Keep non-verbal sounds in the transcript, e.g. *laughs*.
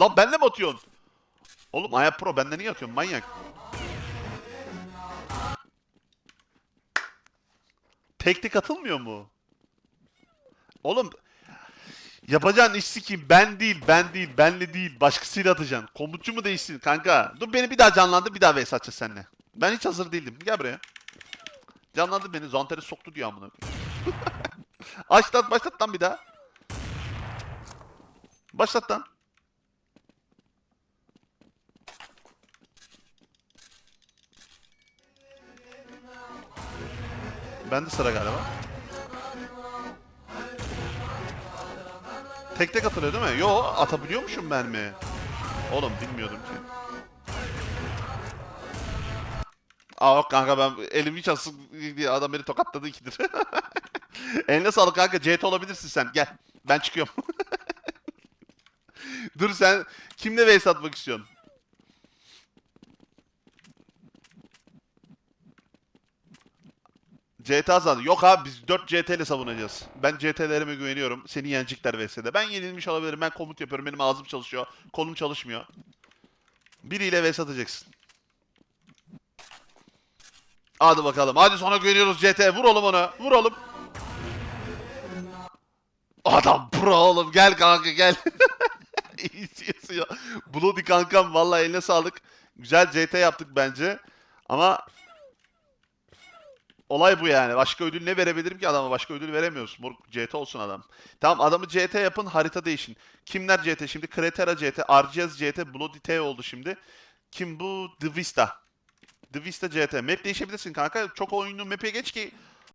Lan benle mi atıyorsun? Oğlum Aya Pro benden niye atıyorsun manyak? Tek tek atılmıyor mu? Oğlum yapacağın iş sikeyim. Ben değil, ben değil, benle değil. Başkasıyla atacaksın. Komutçu mu değişsin kanka? Dur beni bir daha canlandır, bir daha vs atacağız seninle. Ben hiç hazır değildim. Gel buraya. Canlandır beni. Zanter'i soktu diyor amına. *laughs* Başlat, başlat lan bir daha. Başlat lan. Bende sıra galiba. Tek tek atılıyor değil mi? Yo atabiliyormuşum ben mi? Oğlum bilmiyordum ki. Aa yok kanka ben elim hiç asık diye adam beni tokatladı ikidir. *laughs* Eline sağlık kanka CT olabilirsin sen gel. Ben çıkıyorum. *laughs* Dur sen kimle vs atmak istiyorsun? CT azaldı. Yok abi biz 4 CT ile savunacağız. Ben CT'lerime güveniyorum. Seni yenecekler VS'de. Ben yenilmiş olabilirim. Ben komut yapıyorum. Benim ağzım çalışıyor. Kolum çalışmıyor. Biriyle VS atacaksın. Hadi bakalım. Hadi sonra güveniyoruz CT. Vur oğlum onu. Vur. Adam pro oğlum. Gel kanka gel. *laughs* İyisin ya. Bloody kankam. Vallahi eline sağlık. Güzel CT yaptık bence. Ama Olay bu yani. Başka ödül ne verebilirim ki adama? Başka ödül veremiyoruz. Moruk CT olsun adam. Tamam adamı CT yapın harita değişin. Kimler CT şimdi? Kretera CT, Arceus CT, Bloody T oldu şimdi. Kim bu? The Vista. The Vista CT. Map değişebilirsin kanka. Çok oyunlu map'e geç ki